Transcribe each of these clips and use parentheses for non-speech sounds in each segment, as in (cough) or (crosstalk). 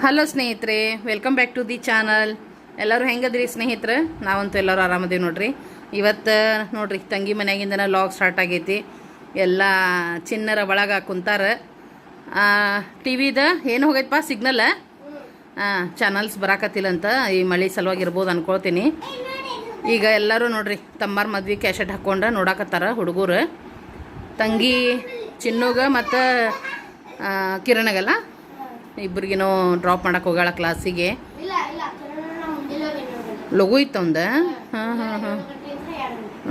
Hello ಸ್ನೇಹಿತರೆ welcome back to the channel ಎಲ್ಲರೂ ಹೆಂಗದ್ರಿ ಸ್ನೇಹಿತರೆ? ನಾವಂತೂ ಎಲ್ಲರೂ ಆರಾಮದೇವಿ ನೋಡ್ರಿ. ಇವತ್ತು ನೋಡ್ರಿ, ತಂಗಿ ಮನೆಯಾಗಿಂದನ ಲಾಗ್ ಸ್ಟಾರ್ಟ್ ಆಗೈತಿ. ಎಲ್ಲ ಚಿನ್ನರ ಒಳಗೆ ಕುಂತಾರ. ಟಿ ವಿದ ಏನು ಹೋಗೈತಪ್ಪ ಸಿಗ್ನಲ್ ಹಾಂ ಚಾನಲ್ಸ್ ಬರಾಕತ್ತಿಲ್ಲಂತ ಈ ಮಳೆ ಸಲುವಾಗಿ ಇರ್ಬೋದು ಅನ್ಕೊಳ್ತೀನಿ. ಈಗ ಎಲ್ಲರೂ ನೋಡ್ರಿ, ತಮ್ಮಾರ ಮದ್ವೆ ಕ್ಯಾಶೆಟ್ ಹಾಕ್ಕೊಂಡು ನೋಡಾಕತ್ತಾರ ಹುಡುಗರು. ತಂಗಿ ಚಿನ್ನುಗ ಮತ್ತು ಕಿರಣಗಲ್ಲ? ಇಬ್ರಿಗೇನೋ ಡ್ರಾಪ್ ಮಾಡಕ್ಕೆ ಹೋಗ್ಯಾಳ ಕ್ಲಾಸಿಗೆ ಲಘು ಇತ್ತು ಅವಂದ? ಹಾಂ ಹಾಂ ಹಾಂ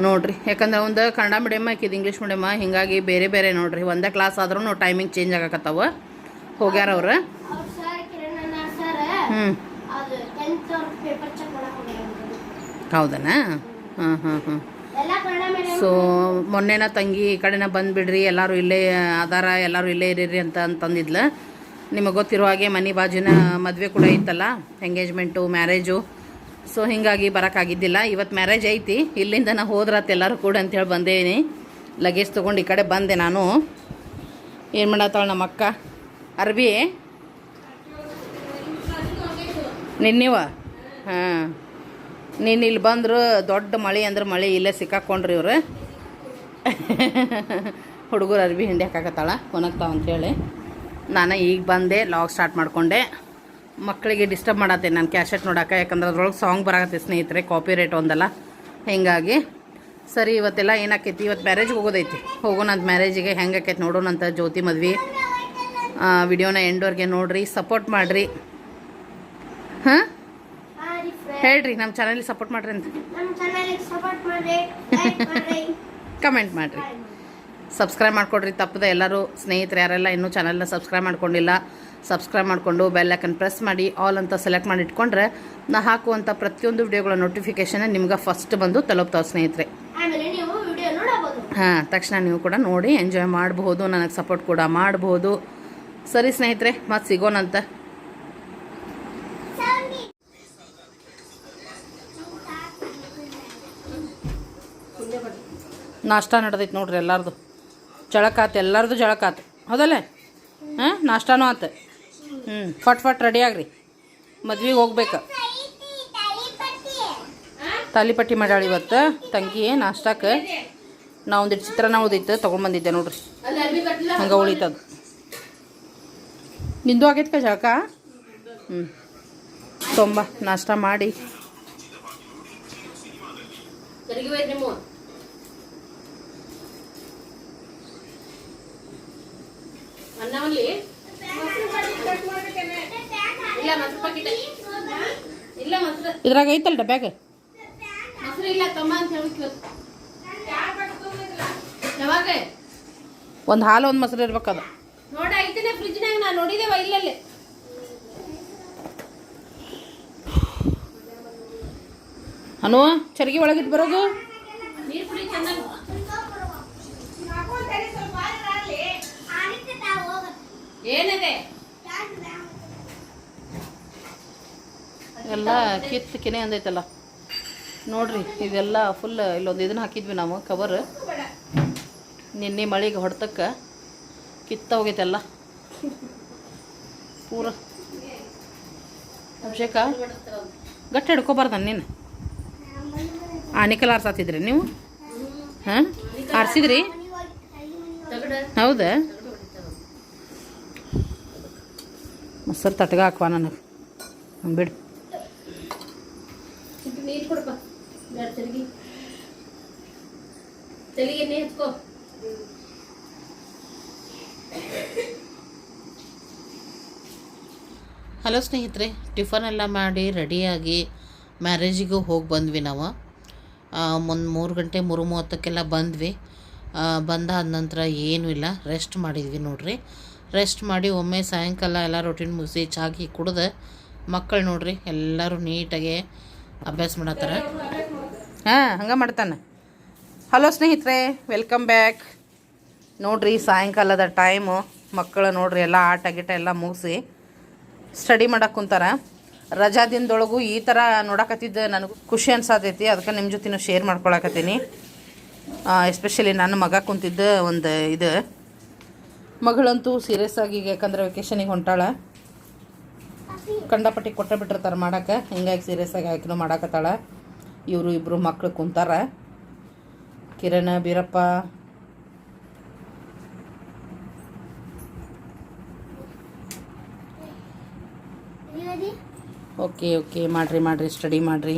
ನೋಡ್ರಿ ಯಾಕಂದ್ರೆ ಒಂದು ಕನ್ನಡ ಮೀಡಿಯಮ್ ಆಕಿದ್ ಇಂಗ್ಲೀಷ್ ಮೀಡಿಯಮ್ ಹಿಂಗಾಗಿ ಬೇರೆ ಬೇರೆ ನೋಡ್ರಿ ಒಂದೇ ಕ್ಲಾಸ್ ಆದ್ರೂ ಟೈಮಿಂಗ್ ಚೇಂಜ್ ಆಗಕತ್ತಾವ. ಹೋಗ್ಯಾರ ಅವ್ರು? ಹ್ಞೂ ಹೌದನಾ? ಹಾಂ ಹಾಂ ಹಾಂ ಸೊ ಮೊನ್ನೆನ ತಂಗಿ ಈ ಕಡೆನ ಬಂದುಬಿಡ್ರಿ ಎಲ್ಲರೂ ಇಲ್ಲೇ ಅದಾರ ಎಲ್ಲರೂ ಇಲ್ಲೇ ಇರೀರಿ ಅಂತ ಅಂತಂದಿದ್ಲು. ನಿಮಗೆ ಗೊತ್ತಿರೋ ಹಾಗೆ ಮನೆ ಬಾಜುನ ಮದುವೆ ಕೂಡ ಇತ್ತಲ್ಲ ಎಂಗೇಜ್ಮೆಂಟು ಮ್ಯಾರೇಜು ಸೊ ಹೀಗಾಗಿ ಬರೋಕ್ಕಾಗಿದ್ದಿಲ್ಲ ಇವತ್ತು ಮ್ಯಾರೇಜ್ ಐತಿ. ಇಲ್ಲಿಂದ ನಾನು ಹೋದ್ರತ್ ಎಲ್ಲರೂ ಕೂಡ ಅಂತೇಳಿ ಬಂದೇನಿ ಲಗೇಜ್ ತೊಗೊಂಡು ಈ ಕಡೆ ಬಂದೆ ನಾನು. ಏನು ಮಾಡತ್ತಾಳೆ ನಮ್ಮ ಅಕ್ಕ? ಅರ್ಬಿ? ನಿನ್ನಿವ? ಹಾಂ. ನೀನು ಇಲ್ಲಿ ಬಂದರು ದೊಡ್ಡ ಮಳೆ ಅಂದ್ರೆ ಮಳೆ ಇಲ್ಲೇ ಸಿಕ್ಕಾಕೊಂಡ್ರಿ ಇವ್ರು. (laughs) ಹುಡುಗರು ಅರ್ಬಿ ಹಿಂಡಿ ಹಾಕಾಕತ್ತಾಳ ಒಣಗ್ತಾವ ಅಂತೇಳಿ ನಾನು ಈಗ ಬಂದೆ ಲಾಗ್ ಸ್ಟಾರ್ಟ್ ಮಾಡಿಕೊಂಡೆ. ಮಕ್ಕಳಿಗೆ ಡಿಸ್ಟರ್ಬ್ ಮಾಡತ್ತೆ ನಾನು ಕ್ಯಾಶೆಟ್ ನೋಡೋಕೆ ಯಾಕಂದ್ರೆ ಅದ್ರೊಳಗೆ ಸಾಂಗ್ ಬರಕತ್ತೆ ಸ್ನೇಹಿತರೆ ಕಾಪಿ ರೇಟ್ ಒಂದಲ್ಲ. ಹೀಗಾಗಿ ಸರಿ ಇವತ್ತೆಲ್ಲ ಏನಾಕೈತಿ? ಇವತ್ತು ಮ್ಯಾರೇಜ್ಗೆ ಹೋಗೋದೈತಿ. ಹೋಗೋಣ ಅಂತ ಮ್ಯಾರೇಜಿಗೆ ಹೆಂಗೆ ಆಕೈತಿ ನೋಡೋಣ ಅಂತ ಜ್ಯೋತಿ ಮದ್ವೆ. ವಿಡಿಯೋನ ಎಂಡೋರ್ಗೆ ನೋಡ್ರಿ ಸಪೋರ್ಟ್ ಮಾಡಿರಿ. ಹಾಂ? ಹೇಳ್ರಿ ನಮ್ಮ ಚಾನಲ್ಗೆ ಸಪೋರ್ಟ್ ಮಾಡ್ರಿ ಅಂತ. ಕಮೆಂಟ್ ಮಾಡಿರಿ (laughs) ಸಬ್ಸ್ಕ್ರೈಬ್ ಮಾಡ್ಕೊಡ್ರಿ ತಪ್ಪದೆ ಎಲ್ಲರೂ ಸ್ನೇಹಿತರು ಯಾರೆಲ್ಲ ಇನ್ನೂ ಚಾನಲ್ನ ಸಬ್ಸ್ಕ್ರೈಬ್ ಮಾಡ್ಕೊಂಡಿಲ್ಲ ಸಬ್ಸ್ಕ್ರೈಬ್ ಮಾಡಿಕೊಂಡು ಬೆಲ್ ಐಕನ್ ಪ್ರೆಸ್ ಮಾಡಿ ಆಲ್ ಅಂತ ಸೆಲೆಕ್ಟ್ ಮಾಡಿ ಇಟ್ಕೊಂಡ್ರೆ ನಾ ಹಾಕುವಂಥ ಪ್ರತಿಯೊಂದು ವಿಡಿಯೋಗಳ ನೋಟಿಫಿಕೇಷನ್ ನಿಮ್ಗೆ ಫಸ್ಟ್ ಬಂದು ತಲುಪ್ತಾವೆ ಸ್ನೇಹಿತರೆ. ಹಾಂ ತಕ್ಷಣ ನೀವು ಕೂಡ ನೋಡಿ ಎಂಜಾಯ್ ಮಾಡಬಹುದು ನನಗೆ ಸಪೋರ್ಟ್ ಕೂಡ ಮಾಡಬಹುದು ಸರಿ ಸ್ನೇಹಿತರೆ ಮತ್ತೆ ಸಿಗೋಣಂತ ನಾಷ್ಟ ನಡೆದೈತೆ ನೋಡ್ರಿ ಎಲ್ಲಾರ್ದು. ಜಳಕಾತು, ಎಲ್ಲರದು ಜಳಕಾತು. ಹೌದಲ್ಲ? ಹಾಂ, ನಾಷ್ಟಾನೂ ಆತು. ಹ್ಞೂ ಫಟ್ ಫಟ್ ರೆಡಿ ಆಗ್ರಿ. ಮದ್ವೆಗೆ ಹೋಗ್ಬೇಕು. ತಾಲಿಪಟ್ಟಿ ಮಾಡ್ಯಾಳ ಇವತ್ತು. ತಂಗಿ ನಾಷ್ಟಕ್ಕೆ ನಾ ಒಂದಿಟ್ಟು ಚಿತ್ರಾನ್ನ ಉಳಿದಿತ್ತು ತೊಗೊಂಡ್ಬಂದಿದ್ದೆ ನೋಡ್ರಿ. ಹಂಗೆ ಉಳಿತದ. ನಿಂದು ಆಗೈತೆ ಜಳಕ? ಹ್ಞೂ ತೊಂಬ, ನಾಷ್ಟ ಮಾಡಿ. ಇದ್ರಾಗ ಐತಲ್ಲ ಡಬ್ಯಾಗ ಒಂದು ಹಾಲು ಒಂದು ಮೊಸರು ಇರ್ಬೇಕದು. ನೋಡ ಐತನೆ ಫ್ರಿಜ್ನಾಗ ನಾ ನೋಡಿದೇವ ಇಲ್ಲಲ್ಲಿ. ಅನು ಚರ್ಗಿ ಒಳಗಿದ್ ಬರೋದು? ನೀರ್ ಕುಡಿ ಚೆನ್ನಾಗಿ. ಏನದೆ? ಎಲ್ಲ ಕಿತ್ತು ಕೆನೆ ಅಂದೈತಲ್ಲ. ನೋಡ್ರಿ ಇದೆಲ್ಲ ಫುಲ್ ಇಲ್ಲೊಂದು ಇದನ್ನ ಹಾಕಿದ್ವಿ ನಾವು ಕವರ್ ನಿನ್ನೆ ಮಳೆಗೆ ಹೊಡೆತಕ್ಕೆ ಕಿತ್ತ ಹೋಗೈತೆಲ್ಲ ಪೂರ. ಅಭಿಷೇಕ ಗಟ್ಟಿ ಹಿಡ್ಕೊಬಾರ್ದ ನೀನು? ಆನಿಕಲ್ ಆರ್ಸಾತಿದ್ರಿ ನೀವು? ಹಾಂ? ಆರಿಸಿದ್ರಿ? ಹೌದಾ? ಮೊಸರು ತಟ್ಗ ಹಾಕುವ ನನಗೆ. ಬಿಡು. ಹಲೋ ಸ್ನೇಹಿತರೆ ಟಿಫನ್ ಎಲ್ಲ ಮಾಡಿ ರೆಡಿಯಾಗಿ ಮ್ಯಾರೇಜಿಗೂ ಹೋಗಿ ಬಂದ್ವಿ ನಾವು. ಒಂದು ಮೂರು ಗಂಟೆ ಮೂರು ಮೂವತ್ತಕ್ಕೆಲ್ಲ ಬಂದ್ವಿ. ಬಂದಾದ ನಂತರ ಏನೂ ಇಲ್ಲ ರೆಸ್ಟ್ ಮಾಡಿದ್ವಿ ನೋಡ್ರಿ. ರೆಸ್ಟ್ ಮಾಡಿ ಒಮ್ಮೆ ಸಾಯಂಕಾಲ ಎಲ್ಲ ರೊಟೀನ್ ಮುಗಿಸಿ ಚಾಗಿ ಕುಡ್ದು ಮಕ್ಕಳು ನೋಡ್ರಿ, ಎಲ್ಲರೂ ನೀಟಾಗಿ ಅಭ್ಯಾಸ ಮಾಡತ್ತಾರ. ಹಾಂ, ಹಂಗೆ ಮಾಡ್ತಾನೆ. ಹಲೋ ಸ್ನೇಹಿತರೆ ವೆಲ್ಕಮ್ ಬ್ಯಾಕ್ ನೋಡ್ರಿ, ಸಾಯಂಕಾಲದ ಟೈಮು ಮಕ್ಕಳು ನೋಡ್ರಿ, ಎಲ್ಲ ಆಟ ಗೀಟ ಎಲ್ಲ ಮುಗಿಸಿ ಸ್ಟಡಿ ಮಾಡಕ್ಕೆ ಕುಂತಾರ. ರಜಾ ದಿನದೊಳಗೂ ಈ ಥರ ನೋಡಕತ್ತಿದ್ದು ನನಗೂ ಖುಷಿ ಅನ್ಸಾತೈತಿ. ಅದಕ್ಕೆ ನಿಮ್ಮ ಜೊತೆ ಶೇರ್ ಮಾಡ್ಕೊಳಕತ್ತೀನಿ. ಎಸ್ಪೆಷಲಿ ನನ್ನ ಮಗ ಕುಂತಿದ್ದ ಒಂದು ಇದು. ಮಗಳಂತೂ ಸೀರಿಯಸ್ ಆಗಿ ಈಗ ಯಾಕಂದ್ರೆ ವೆಕೇಶನಿಗೆ ಹೊಂಟಾಳ. ಕಂಡಪಟ್ಟಿ ಕೊಟ್ಟೆ ಬಿಟ್ಟಿರ್ತಾರೆ ಮಾಡಕ್ಕೆ. ಹಿಂಗಾಗಿ ಸೀರಿಯಸ್ ಆಗಿ ಆಯ್ಕೆನೂ ಮಾಡಾಕತ್ತಾಳ. ಇವರು ಇಬ್ಬರು ಮಕ್ಳು ಕುಂತಾರ. ಕಿರಣ, ಬೀರಪ್ಪ. ಓಕೆ ಓಕೆ ಮಾಡ್ರಿ ಮಾಡ್ರಿ. ಸ್ಟಡಿ ಮಾಡ್ರಿ.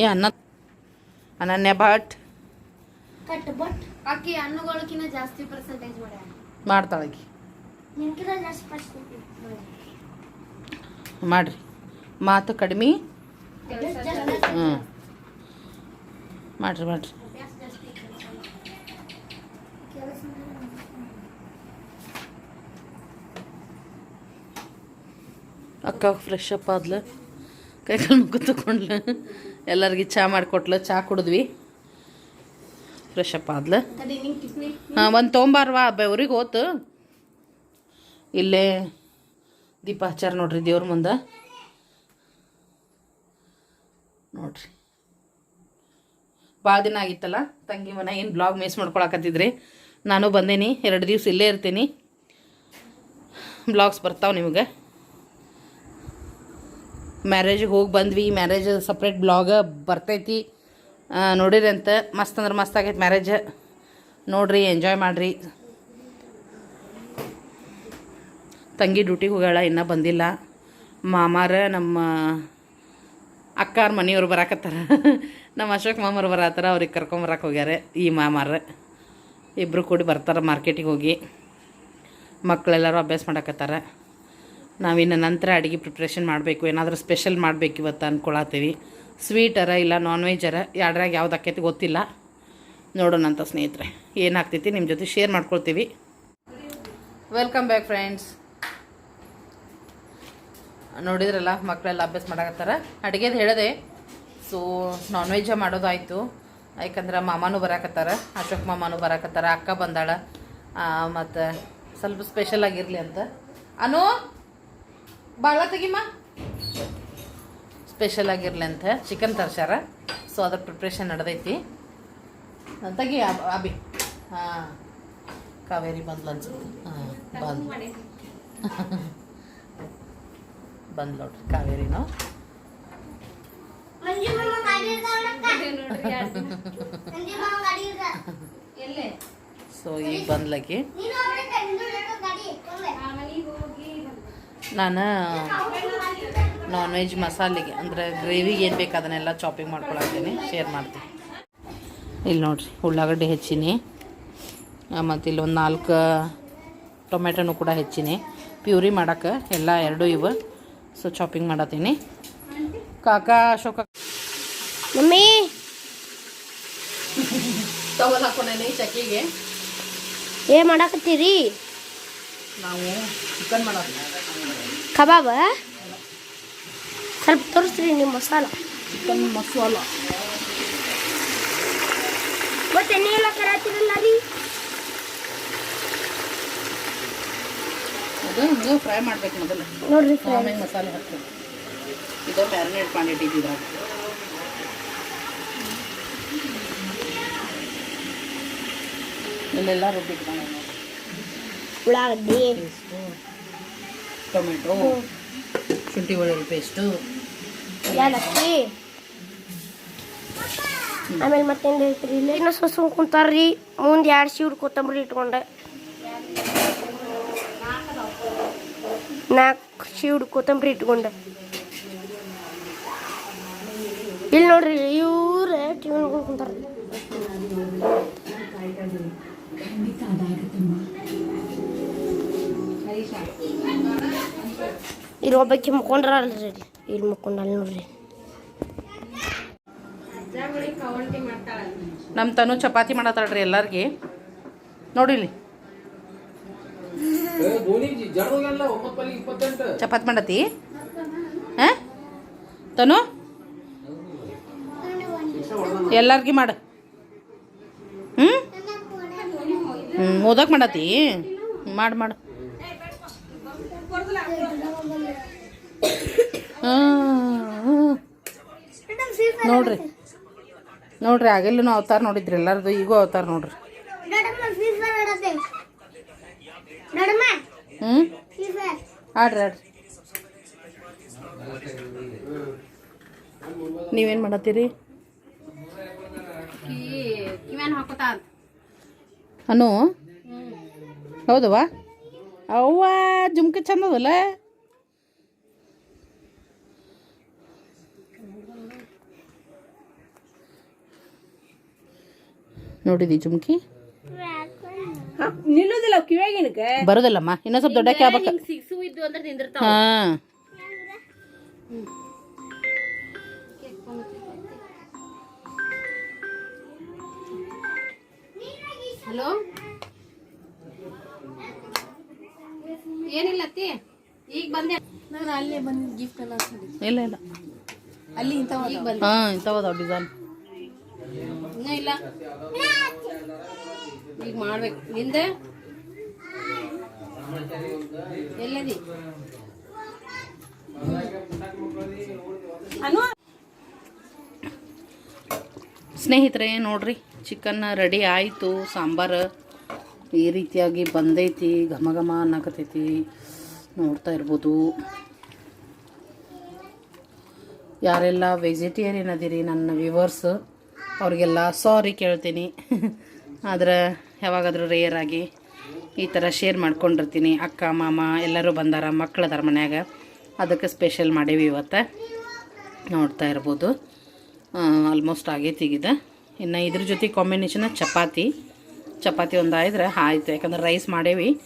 ಏ, ಅನ್ನ ಅನನ್ಯ ಭಟ್. ಕಟ್ ಬಟ್ ಅಕ್ಕಿ ಹಣ್ಣುಗಳಕ್ಕಿಂತ ಜಾಸ್ತಿ ಪರ್ಸೆಂಟೇಜ್ ನಿನ್ಕಿಂತ ಜಾಸ್ತಿ ಪರ್ಸೆಂಟೇಜ್ ಮಾಡ್ರಿ. ಮಾತು ಕಡಿಮೆ. ಹ್ಞೂ ಮಾಡ್ರಿ ಮಾಡ್ರಿ. ಅಕ್ಕ ಫ್ರೆಶ್ ಅಪ್ ಆದ್ಲು. ಕೈ ಕಾಲು ಮುಖ ತಗೊಂಡ್ಲು. ಎಲ್ಲರಿಗೆ ಚಹಾ ಮಾಡಿಕೊಟ್ಲು. ಚಹಾ ಕುಡಿದ್ವಿ. ಫ್ರೆಶ್ ಅಪ್ ಆದ್ಲು ಹಾಂ ಒಂದು ತೊಂಬಾರ್ವಾ ಬೆವ್ರಿಗೆ ಹೋತು? ಇಲ್ಲೇ ದೀಪ ಹಚ್ಚಾರ ನೋಡ್ರಿ ದೇವ್ರ ಮುಂದೆ. ನೋಡ್ರಿ. ಭಾಳ ದಿನ ಆಗಿತ್ತಲ್ಲ ತಂಗಿ ಮನೆ ಏನು ಬ್ಲಾಗ್ ಮಿಸ್ ಮಾಡ್ಕೊಳಕತ್ತಿದ್ರಿ. ನಾನು ಬಂದೇನಿ ಎರಡು ದಿವ್ಸ ಇಲ್ಲೇ ಇರ್ತೀನಿ. ಬ್ಲಾಗ್ಸ್ ಬರ್ತಾವೆ ನಿಮಗೆ. ಮ್ಯಾರೇಜಿಗೆ ಹೋಗಿ ಬಂದ್ವಿ ಮ್ಯಾರೇಜ್ ಸಪ್ರೇಟ್ ಬ್ಲಾಗ ಬರ್ತೈತಿ. ನೋಡಿರಿ ಅಂತ, ಮಸ್ತ್ ಅಂದ್ರೆ ಮಸ್ತ್ ಆಗೈತೆ ಮ್ಯಾರೇಜ್ ನೋಡ್ರಿ ಎಂಜಾಯ್ ಮಾಡಿರಿ. ತಂಗಿ ಡ್ಯೂಟಿಗೆ ಹೋಗ್ಯಾಳ, ಇನ್ನೂ ಬಂದಿಲ್ಲ. ಮಾಮಾರ ನಮ್ಮ ಅಕ್ಕಾರ ಮನೆಯವ್ರು ಬರಾಕತ್ತಾರ. (laughs) ನಮ್ಮ ಅಶೋಕ್ ಮಾಮರು ಬರತ್ತಾರ ಅವ್ರಿಗೆ ಕರ್ಕೊಂಬರಕ್ಕೆ ಹೋಗ್ಯಾರ ಈ ಮಾಮಾರ. ಇಬ್ಬರು ಕೂಡಿ ಬರ್ತಾರೆ ಮಾರ್ಕೆಟಿಗೆ ಹೋಗಿ. ಮಕ್ಕಳೆಲ್ಲರೂ ಅಭ್ಯಾಸ ಮಾಡಕತ್ತಾರ. ನಾವಿನ್ನು ನಂತರ ಅಡುಗೆ ಪ್ರಿಪ್ರೇಷನ್ ಮಾಡಬೇಕು, ಏನಾದರೂ ಸ್ಪೆಷಲ್ ಮಾಡಬೇಕು ಇವತ್ತು ಅಂದ್ಕೊಳತ್ತೀವಿ ಸ್ವೀಟರ ಇಲ್ಲ ನಾನ್ ವೆಜ್ಜರ ಎರಡ್ರಾಗ ಯಾವ್ದು ಆಕೈತಿ ಗೊತ್ತಿಲ್ಲ. ನೋಡೋಣಂತ ಸ್ನೇಹಿತರೆ ಏನಾಗ್ತೈತಿ ನಿಮ್ಮ ಜೊತೆ ಶೇರ್ ಮಾಡ್ಕೊಳ್ತೀವಿ. ವೆಲ್ಕಮ್ ಬ್ಯಾಕ್ ಫ್ರೆಂಡ್ಸ್ ನೋಡಿದ್ರಲ್ಲ ಮಕ್ಕಳೆಲ್ಲ ಅಭ್ಯಾಸ ಮಾಡಕತ್ತಾರ. ಅಡುಗೆದು ಹೇಳಿದೆ ಸೊ ನಾನ್ ವೆಜ್ಜ ಮಾಡೋದಾಯಿತು ಯಾಕಂದ್ರೆ ಮಾಮಾನು ಬರಾಕತ್ತಾರ, ಅಶೋಕ್ ಮಾಮಾನು ಬರಾಕತ್ತಾರ, ಅಕ್ಕ ಬಂದಾಳ. ಮತ್ತು ಸ್ವಲ್ಪ ಸ್ಪೆಷಲ್ ಆಗಿರಲಿ ಅಂತ. ಅನು ಭಾಳ ತೆಗಿಮ್ಮ ಸ್ಪೆಷಲ್ ಆಗಿರಲಿ ಅಂತ ಚಿಕನ್ ತರ್ಸಾರ ಸೊ ಅದ್ರ ಪ್ರಿಪ್ರೇಷನ್ ನಡೆದೈತಿ. ತಗಿ ಅಬಿ ಹಾಂ. ಕಾವೇರಿ ಬಂದ್ಲು ಅನ್ಸುತ್ತೆ. ಹಾಂ ಬಂದು ಬಂದ್ ನೋಡ್ರಿ ಕಾವೇರಿನು. ಸೊ (laughs) ಈಗ ಬಂದ್ಲಕಿ. ನೀನು ನಾನು ವೆಜ್ ಮಸಾಲೆಗೆ ಅಂದರೆ ಗ್ರೇವಿಗೆ ಏನು ಬೇಕು ಅದನ್ನೆಲ್ಲ ಚಾಪಿಂಗ್ ಮಾಡ್ಕೊಳತ್ತೀನಿ. ಶೇರ್ ಮಾಡ್ತೀನಿ. ಇಲ್ಲಿ ನೋಡಿರಿ ಉಳ್ಳಾಗಡ್ಡೆ ಹೆಚ್ಚಿನಿ. ಮತ್ತು ಇಲ್ಲಿ ಒಂದು ನಾಲ್ಕು ಟೊಮೆಟೊನು ಕೂಡ ಹೆಚ್ಚಿನಿ. ಪ್ಯೂರಿ ಮಾಡೋಕ್ಕೆ ಎಲ್ಲ ಎರಡೂ ಇವು. ಸೊ ಚಾಪಿಂಗ್ ಮಾಡತ್ತೀನಿ ಕಾಕಾ ಅಶೋಕ. ಮಮ್ಮಿ! ಟವಲ್ ಹಾಕೊಂಡೇನಿ ಚಕ್ಕಿಗೆ. ಏ ಮಾಡಾಕತ್ತೀರಿ? ನಾವು ಚಿಕನ್ ಮಾಡೋದು ಕಬಾಬ? ಸ್ವಲ್ಪ ತೋರಿಸ್ರಿ ನಿಮ್ಮ ಮಸಾಲ ಚಿಕನ್ ಮಸಾಲ ಮತ್ತೆ ಎಲ್ಲ ಕರಾತಿರಲ್ಲ ರೀ? ಅದು ಹಿಂಗೆ ಫ್ರೈ ಮಾಡ್ಬೇಕು ಮೊದಲು. ನೋಡ್ರಿ ಆಮೇಲೆ ಮಸಾಲೆ ಹಾಕ್ಬೇಕು ಇದು ಮ್ಯಾರಿನೇಟ್ ಮಾಡಿಟ್ಟಿದ್ದೀರಾ? ಇಲ್ಲೆಲ್ಲ ರುಬ್ಬಿಟ್ಕೊಂಡು ಉಳ್ಳಾಗಡ್ಡಿ. ಟೊಮೆಟೊ. ಶುಂಠಿ ಬೆಳ್ಳುಳ್ಳಿ ಪೇಸ್ಟು ಏಲಕ್ಕಿ ಆಮೇಲೆ ಮತ್ತೇನು ಹೇಳ್ತೀರಿ ಇಲ್ಲಿ ಇನ್ನೂ ಸೊಸು ಕುಂತಾರ್ರಿ ಮುಂದೆ ಎರಡು ಸೀಡ್ ಕೊತ್ತಂಬರಿ ಇಟ್ಕೊಂಡೆ ನಾಲ್ಕು ಸೀಡ್ ಕೊತ್ತಂಬರಿ ಇಟ್ಕೊಂಡೆ ಇಲ್ಲಿ ನೋಡ್ರಿ ಇವ್ರೆ ಟಿವಿ ನೋಡ್ಕೊಂಡು ಕುಂತಾರ್ರಿ ಇಲ್ಲಿ ಒಬ್ಬಾಕಿ ಮುಕ್ಕೊಂಡ್ರಲ್ರಿ ಇಲ್ಲಿ ಮುಕ್ಕೊಂಡಲ್ಲ ನೋಡ್ರಿ. ನಮ್ಮ ತನು ಚಪಾತಿ ಮಾಡತ್ತಾಳ್ರಿ ಎಲ್ಲರಿಗೆ. ನೋಡಿಲಿ ಚಪಾತಿ ಮಾಡತಿ ಹಾಂ? ತನು? ಎಲ್ಲಾರ್ಗಿ ಮಾಡ. ಹ್ಞೂ ಹ್ಞೂ ಓದಕ್ಕೆ ಮಾಡತಿ ಮಾಡು ಮಾಡು. ನೋಡ್ರಿ. ನೋಡ್ರಿ ಆಗಲ್ಲೂ ಅವತಾರ ನೋಡಿದ್ರಿ ಎಲ್ಲಾರದು ಈಗೂ ಅವತಾರ ನೋಡ್ರಿ. ಹ್ಞೂ ಆಡ್ರಿ ಆಡ್ರಿ. ನೀವೇನು ಮಾಡತ್ತೀರಿ? ಅನು? ಹೌದವ್ವ? ಅವ್ವ ಜುಮ್ಕಿ ಚಂದ ನೋಡಿದಿ ಜುಮ್ಕಿ ನಿಲ್ಲೋದಿಲ್ಲ ಕಿವ್ಯಾಗಿನಕ ಬರೋದಿಲ್ಲಮ್ಮ ಇನ್ನೂ ಸ್ವಲ್ಪ ದೊಡ್ಡ ಆಗ್ಬೇಕು? ಸಿಕ್ಸು ಇದ್ದು ಅಂದ್ರೆ ನಿಂದಿರ್ತಾವ. ಹಾಂ. ಹಲೋ? ಏನಿಲ್ಲ ಅತ್ತಿ? ಈಗ ಬಂದೆ. ನಾನು ಅಲ್ಲೇ ಬಂದು ಗಿಫ್ಟ್ ಎಲ್ಲ ಇಲ್ಲ ಇಲ್ಲ. ಅಲ್ಲಿ ಇಂತ ಈಗ ಬಂದೆ ಹಾಂ ಇಂಥವದಾವ ಡಿಸೈನ್ ಇಲ್ಲ. ಈಗ ಮಾಡ್ಬೇಕು. ನಿಂದೆ? ಎಲ್ಲದಿ? ಸ್ನೇಹಿತರೆ, ನೋಡ್ರಿ ಚಿಕನ್ ರೆಡಿ ಆಯಿತು. ಸಾಂಬಾರು ಈ ರೀತಿಯಾಗಿ ಬಂದೈತಿ, ಘಮ ಘಮ ಅನ್ನಕತೈತಿ ನೋಡ್ತಾ ಇರ್ಬೋದು. ಯಾರೆಲ್ಲ ವೆಜಿಟೇರಿಯನ್ ಅದಿರಿ, ನನ್ನ ವ್ಯೂವರ್ಸ್ ಅವ್ರಿಗೆಲ್ಲ ಸಾರಿ ಕೇಳ್ತೀನಿ. ಆದ್ರೆ ಯಾವಾಗಾದರೂ ರೇರ್ ಆಗಿ ಈ ಥರ ಶೇರ್ ಮಾಡ್ಕೊಂಡಿರ್ತೀನಿ. ಅಕ್ಕ, ಮಾಮ, ಎಲ್ಲರೂ ಬಂದಾರ ಮಕ್ಕಳದಾರ ಮನ್ಯಾಗ. ಅದಕ್ಕೆ ಸ್ಪೆಷಲ್ ಮಾಡೀವಿ ಇವತ್ತು. ನೋಡ್ತಾ ಇರ್ಬೋದು. ಆಲ್ಮೋಸ್ಟ್ ಆಗೇ ಈಗ ಇದು. ಇನ್ನು ಇದ್ರ ಜೊತೆ ಕಾಂಬಿನೇಷನ್ ಚಪಾತಿ. ಚಪಾತಿ ಒಂದು ಆಯ್ದ್ರೆ ಆಯ್ತು. ಯಾಕಂದ್ರೆ ರೈಸ್ ಮಾಡೇವಿ.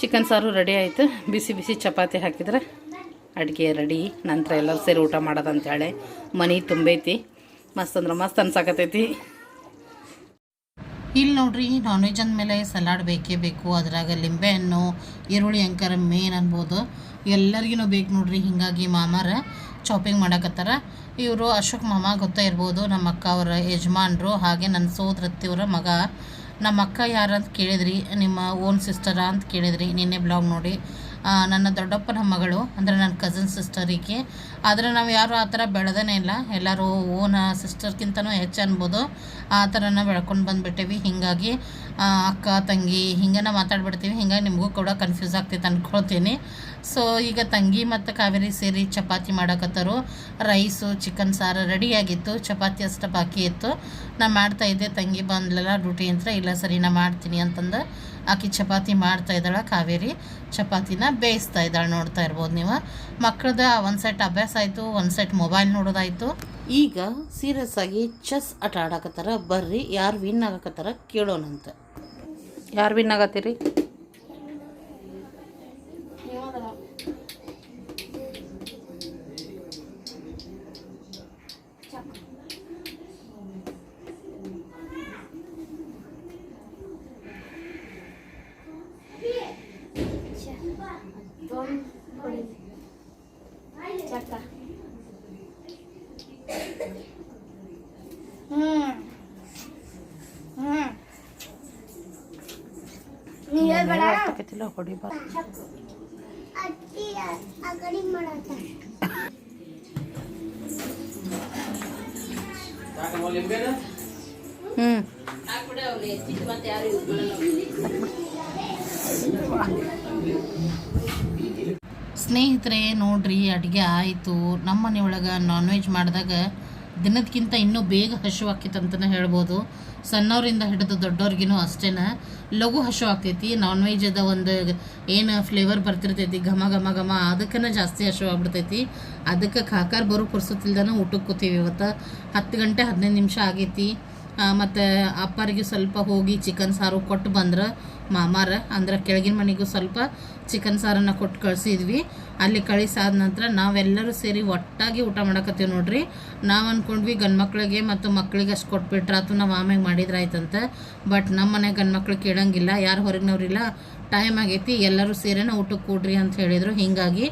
ಚಿಕನ್ ಸಾರು ರೆಡಿ ಆಯಿತು. ಬಿಸಿ ಬಿಸಿ ಚಪಾತಿ ಹಾಕಿದ್ರೆ ಅಡುಗೆ ರೆಡಿ ನಂತರ ಎಲ್ಲರೂ ಸೇರಿ ಊಟ ಮಾಡೋದು ಅಂತೇಳಿ ಮನೆ ತುಂಬೈತಿ. ಮಸ್ತ್ ಅಂದ್ರೆ ಮಸ್ತ್ ಅನ್ಸಾಕತೈತಿ. ಇಲ್ಲಿ ನೋಡ್ರಿ ನಾನ್ ವೆಜ್ ಅಂದಮೇಲೆ ಸಲಾಡ್ ಬೇಕೇ ಬೇಕು, ಅದ್ರಾಗ ಲಿಂಬೆಹಣ್ಣು ಈರುಳ್ಳಿ, ಅಂಕರ ಮೇನ್ ಅನ್ಬೋದು. ಎಲ್ಲರಿಗೂ ಬೇಕು ನೋಡ್ರಿ ಹಿಂಗಾಗಿ ಮಾಮಾರ ಶಾಪಿಂಗ್ ಮಾಡಕತ್ತಾರ. ಇವರು ಅಶೋಕ್ ಮಾಮ ಗೊತ್ತಾ ಇರ್ಬೋದು ನಮ್ಮ ಅಕ್ಕ ಅವರ ಯಜಮಾನ್ರು, ಹಾಗೆ ನನ್ನ ಸೋದರತ್ತಿಯವರ ಮಗ. ನಮ್ಮ ಅಕ್ಕ ಯಾರಂತ ಕೇಳಿದ್ರಿ, ನಿಮ್ಮ ಓನ್ ಸಿಸ್ಟರಾ ಅಂತ ಕೇಳಿದ್ರಿ, ನಿನ್ನೆ ಬ್ಲಾಗ್ ನೋಡಿ. ನನ್ನ ದೊಡ್ಡಪ್ಪನ ಮಗಳು, ಅಂದರೆ ನನ್ನ ಕಸಿನ್ ಸಿಸ್ಟರಿಗೆ ಆದರೆ ನಾವು ಯಾರು ಆ ಥರ ಬೆಳೆದೇ ಇಲ್ಲ. ಎಲ್ಲರೂ ಓನ ಸಿಸ್ಟರ್ಗಿಂತನೂ ಹೆಚ್ಚು ಅನ್ಬೋದು. ಆ ಥರನ ಬೆಳ್ಕೊಂಡು ಬಂದುಬಿಟ್ಟಿವಿ. ಹೀಗಾಗಿ ಅಕ್ಕ, ತಂಗಿ, ಹಿಂಗೆನ ಮಾತಾಡ್ಬಿಡ್ತೀವಿ. ಹಿಂಗಾಗಿ ನಿಮಗೂ ಕೂಡ ಕನ್ಫ್ಯೂಸ್ ಆಗ್ತೈತೆ ಅಂದ್ಕೊಳ್ತೀನಿ ಸೊ ಈಗ ತಂಗಿ ಮತ್ತು ಕಾವೇರಿ ಸೇರಿ ಚಪಾತಿ ಮಾಡಕತ್ತರು. ರೈಸು, ಚಿಕನ್ ಸಾರು ರೆಡಿಯಾಗಿತ್ತು. ಚಪಾತಿ ಅಷ್ಟು ಬಾಕಿ ಇತ್ತು. ನಾ ಮಾಡ್ತಾ ಇದ್ದೆ. ತಂಗಿ ಬಂದ್ಲಲ್ಲ, ಡ್ಯೂಟಿ ಅಂತ ಇಲ್ಲ ಸರಿ ನಾ ಮಾಡ್ತೀನಿ ಅಂತಂದು ಆಕಿ ಚಪಾತಿ ಮಾಡ್ತಾ ಇದ್ದಾಳೆ ಕಾವೇರಿ. ಚಪಾತಿನ ಬೇಯಿಸ್ತಾ ಇದ್ದಾಳೆ ನೋಡ್ತಾ ಇರ್ಬೋದು ನೀವು. ಮಕ್ಕಳದ ಒಂದು ಸೆಟ್ ಅಭ್ಯಾಸ ಆಯಿತು, ಒಂದು ಸೆಟ್ ಮೊಬೈಲ್ ನೋಡೋದಾಯಿತು. ಈಗ ಸೀರಿಯಸ್ ಆಗಿ ಚೆಸ್ ಆಟ ಆಡಕತ್ತಾರ. ಬರ್ರಿ, ಯಾರು ವಿನ್ ಆಗಕತ್ತಾರ ಕೇಳೋಣಂತ. ಯಾರು ವಿನ್ ಆಗತ್ತೀರಿ? ಗೊತ್ತಾಕೈತಿಲ್ಲ ಹೊಡಿಬಾರ್ದು ಹ್ಞೂ ಸ್ನೇಹಿತರೆ ನೋಡ್ರಿ ಅಡುಗೆ ಆಯಿತು. ನಮ್ಮ ಒಳಗೆ ನಾನ್ ವೆಜ್ ಮಾಡಿದಾಗ ದಿನದಕ್ಕಿಂತ ಇನ್ನೂ ಬೇಗ ಆಕೈತೆ ಅಂತಲೇ ಹೇಳ್ಬೋದು. ಸಣ್ಣವರಿಂದ ಹಿಡಿದು ದೊಡ್ಡವ್ರಿಗೂ ಅಷ್ಟೇ ಲಘು ಹಶು ಆಗ್ತೈತಿ ನಾನ್ ವೆಜ್ಜದ ಒಂದು ಏನು ಫ್ಲೇವರ್ ಬರ್ತಿರ್ತೈತಿ, ಘಮ ಘಮ ಘಮ ಅದಕ್ಕನ ಜಾಸ್ತಿ ಹಶು ಆಗ್ಬಿಡ್ತೈತಿ ಅದಕ್ಕೆ ಕಾಕಾರ ಬರೋ ಪುರ್ಸೊತ್ತಿಲ್ದನ ಊಟಕ್ಕೆ ಕೂತೀವಿ ಇವತ್ತು. ಹತ್ತು ಗಂಟೆ ಹದಿನೈದು ನಿಮಿಷ ಆಗೈತಿ. ಮತ್ತು ಅಪ್ಪರಿಗೆ ಸ್ವಲ್ಪ ಹೋಗಿ ಚಿಕನ್ ಸಾರು ಕೊಟ್ಟು ಬಂದ್ರೆ ಮಾಮಾರ, ಅಂದ್ರೆ ಕೆಳಗಿನ ಮನೆಗೂ ಸ್ವಲ್ಪ ಚಿಕನ್ ಸಾರನ್ನು ಕೊಟ್ಟು ಕಳಿಸಿದ್ವಿ. ಅಲ್ಲಿ ಕಳಿಸಾದ ನಂತರ ನಾವೆಲ್ಲರೂ ಸೇರಿ ಒಟ್ಟಾಗಿ ಊಟ ಮಾಡಕತ್ತೀವಿ ನೋಡ್ರಿ. ನಾವು ಅಂದ್ಕೊಂಡ್ವಿ ಗಂಡು ಮಕ್ಳಿಗೆ ಮತ್ತು ಮಕ್ಳಿಗೆ ಅಷ್ಟು ಕೊಟ್ಬಿಟ್ರಾತು ನಾವು ಆಮ್ಯಾಗ ಮಾಡಿದ್ರಾಯ್ತಂತ ಬಟ್ ನಮ್ಮ ಮನೆ ಗಂಡು ಮಕ್ಳು ಕೇಳಂಗಿಲ್ಲ, ಯಾರು ಹೊರಗಿನವ್ರಿಲ್ಲ. ಟೈಮ್ ಆಗೈತಿ, ಎಲ್ಲರೂ ಸೇರೇನ ಊಟಕ್ಕೆ ಕೊಡ್ರಿ ಅಂತ ಹೇಳಿದರು. ಹೀಗಾಗಿ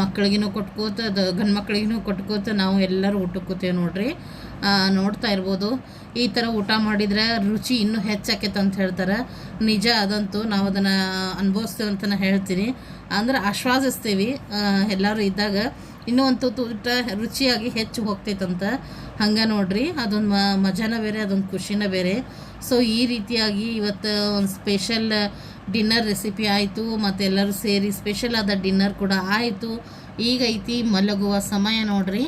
ಮಕ್ಳಿಗಿನೂ ಕೊಟ್ಕೋತ, ದ ಗಂಡು ಮಕ್ಳಿಗೂ ಕೊಟ್ಕೋತ ನಾವು ಎಲ್ಲರೂ ಊಟಕ್ಕೆ ಕೂತೇವೆ ನೋಡ್ರಿ. ನೋಡ್ತಾ ಇರ್ಬೋದು. ಈ ಥರ ಊಟ ಮಾಡಿದರೆ ರುಚಿ ಇನ್ನೂ ಹೆಚ್ಚಾಕೈತೆ ಅಂತ ಹೇಳ್ತಾರೆ. ನಿಜ ಅದಂತೂ ನಾವು ಅದನ್ನು ಅನುಭವಿಸ್ತೇವೆ ಅಂತ ನಾ ಹೇಳ್ತೀನಿ. ಅಂದ್ರೆ ಆಶ್ವಾಸಿಸ್ತೀವಿ. ಎಲ್ಲರೂ ಇದ್ದಾಗ ಇನ್ನೂ ಒಂದು ಊಟ ರುಚಿಯಾಗಿ ಹೆಚ್ಚು ಹೋಗ್ತೈತಂತ ಹಂಗೆ ನೋಡ್ರಿ, ಅದೊಂದು ಮಜಾನ ಬೇರೆ, ಅದೊಂದು ಖುಷಿನ ಬೇರೆ. ಸೊ ಈ ರೀತಿಯಾಗಿ ಇವತ್ತು ಒಂದು ಸ್ಪೆಷಲ್ ಡಿನ್ನರ್ ರೆಸಿಪಿ ಆಯಿತು, ಮತ್ತು ಎಲ್ಲರೂ ಸೇರಿ ಸ್ಪೆಷಲ್ ಆದ ಡಿನ್ನರ್ ಕೂಡ ಆಯಿತು. ಈಗೈತಿ ಮಲಗುವ ಸಮಯ ನೋಡ್ರಿ.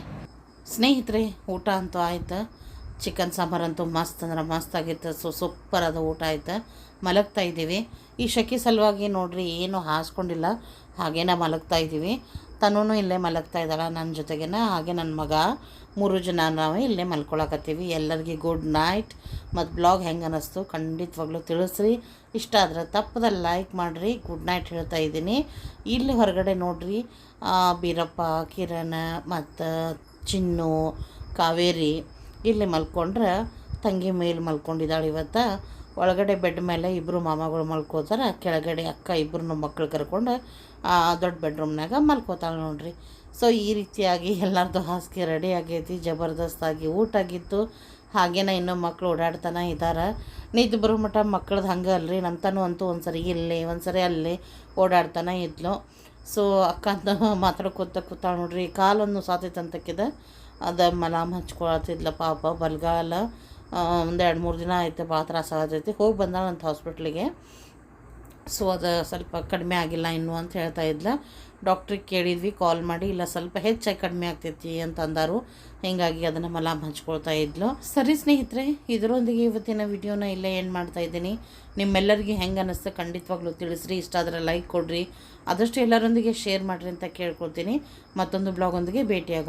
ಸ್ನೇಹಿತರೆ, ಊಟ ಅಂತೂ ಆಯ್ತು. ಚಿಕನ್ ಸಾಂಬಾರಂತೂ ಮಸ್ತ್ ಅಂದ್ರೆ ಮಸ್ತ್ ಆಗಿತ್ತು. ಸೊ ಸೂಪರ್ ಆದ ಊಟ ಆಯ್ತು. ಮಲಗ್ತಾ ಇದ್ದೀವಿ. ಈ ಶಕಿ ಸಲುವಾಗಿ ನೋಡ್ರಿ, ಏನು ಹಾಸ್ಕೊಂಡಿಲ್ಲ. ಹಾಗೇನ ಮಲಗ್ತಾ ಇದ್ದೀವಿ. ತನೂ ಇಲ್ಲೇ ಮಲಗ್ತಾ ಇದ್ದಾಳೆ ನನ್ನ ಜೊತೆಗೇನ. ಹಾಗೆ ನನ್ನ ಮಗ, ಮೂರು ಜನ ನಾವು ಇಲ್ಲೇ ಮಲ್ಕೊಳಕತ್ತೀವಿ. ಎಲ್ಲರಿಗೆ ಗುಡ್ ನೈಟ್ ಮತ್ತು ಬ್ಲಾಗ್ ಹೆಂಗೆ ಅನ್ನಿಸ್ತು ಖಂಡಿತವಾಗ್ಲೂ ತಿಳಿಸ್ರಿ. ಇಷ್ಟ ಆದ್ರೆ ತಪ್ಪದಲ್ಲಿ ಲೈಕ್ ಮಾಡಿರಿ ಗುಡ್ ನೈಟ್ ಹೇಳ್ತಾ ಇದ್ದೀನಿ. ಇಲ್ಲಿ ಹೊರಗಡೆ ನೋಡ್ರಿ ಬೀರಪ್ಪ, ಕಿರಣ ಮತ್ತು ಚಿನ್ನು, ಕಾವೇರಿ ಇಲ್ಲಿ ಮಲ್ಕೊಂಡ್ರೆ ತಂಗಿ ಮೇಲೆ ಮಲ್ಕೊಂಡಿದ್ದಾಳೆ ಇವತ್ತು. ಒಳಗಡೆ ಬೆಡ್ ಮೇಲೆ ಇಬ್ಬರು ಮಾಮಗಳು ಮಲ್ಕೋತಾರೆ, ಕೆಳಗಡೆ ಅಕ್ಕ ಇಬ್ಬರು ಮಕ್ಕಳು ಕರ್ಕೊಂಡು ದೊಡ್ಡ ಬೆಡ್ರೂಮ್ನಾಗ ಮಲ್ಕೋತಾಳೆ ನೋಡ್ರಿ. ಸೊ ಈ ರೀತಿಯಾಗಿ ಎಲ್ಲರದ್ದು ಹಾಸಿಗೆ ರೆಡಿ ಆಗೈತಿ, ಜಬರ್ದಸ್ತಾಗಿ ಊಟ ಆಗಿತ್ತು. ಹಾಗೇನ ಇನ್ನೂ ಮಕ್ಕಳು ಓಡಾಡ್ತಾನೆ ಇದ್ದಾರೆ ನಿದ್ದೆ ಬರೋ ಮಟ್ಟ ಮಕ್ಕಳದ್ದು ಹಂಗೆ ಅಲ್ರಿ, ನಂತನೂ ಅಂತೂ ಒಂದು ಸರಿ ಇಲ್ಲಿ ಒಂದು ಸರಿ ಅಲ್ಲಿ ಓಡಾಡ್ತಾನೆ ಇದ್ಲು. ಸೊ ಅಕ್ಕ ಅಂತ ಮಾತಾಡ್ಕೊತ ಕೂತ ನೋಡ್ರಿ ಕಾಲನ್ನು ಸಾತೈತೆ ಅಂತಕ್ಕಿದೆ ಅದು ಮಲಾಮ್ ಹಚ್ಕೊಳತ್ತಿದ್ಲ ಪಾಪ, ಬಲ್ಗಾಲ ಒಂದು ಎರಡು ಮೂರು ದಿನ ಆಯ್ತು ಭಾಳ ತ್ರಾಸ ಆಗತೈತಿ. ಹೋಗಿ ಬಂದಾಳಂತ ಹಾಸ್ಪಿಟ್ಲಿಗೆ ಸೊ ಅದು ಸ್ವಲ್ಪ ಕಡಿಮೆ ಆಗಿಲ್ಲ ಇನ್ನೂ ಅಂತ ಹೇಳ್ತಾ ಇದ್ಲ. ಡಾಕ್ಟ್ರಿಗೆ ಕೇಳಿದ್ವಿ ಕಾಲ್ ಮಾಡಿ, ಇಲ್ಲ ಸ್ವಲ್ಪ ಹೆಚ್ಚಾಗಿ ಕಡಿಮೆ ಆಗ್ತೈತಿ ಅಂತ ಅಂದರು. ಹೀಗಾಗಿ ಅದನ್ನು ಮಲಾಮ್ ಹಂಚ್ಕೊಳ್ತಾ ಇದ್ಲು. ಸರಿ ಸ್ನೇಹಿತರೆ, ಇದರೊಂದಿಗೆ ಇವತ್ತಿನ ವಿಡಿಯೋನ ಇಲ್ಲೇ ಏನು ಮಾಡ್ತಾ ಇದ್ದೀನಿ. ನಿಮ್ಮೆಲ್ಲರಿಗೆ ಹೆಂಗೆ ಅನ್ನಿಸ್ತು ಖಂಡಿತವಾಗ್ಲೂ ತಿಳಿಸ್ರಿ. ಇಷ್ಟ ಆದರೆ ಲೈಕ್ ಕೊಡ್ರಿ. ಆದಷ್ಟು ಎಲ್ಲರೊಂದಿಗೆ ಶೇರ್ ಮಾಡಿರಿ ಅಂತ ಕೇಳ್ಕೊಳ್ತೀನಿ. ಮತ್ತೊಂದು ಬ್ಲಾಗೊಂದಿಗೆ ಭೇಟಿಯಾಗೋ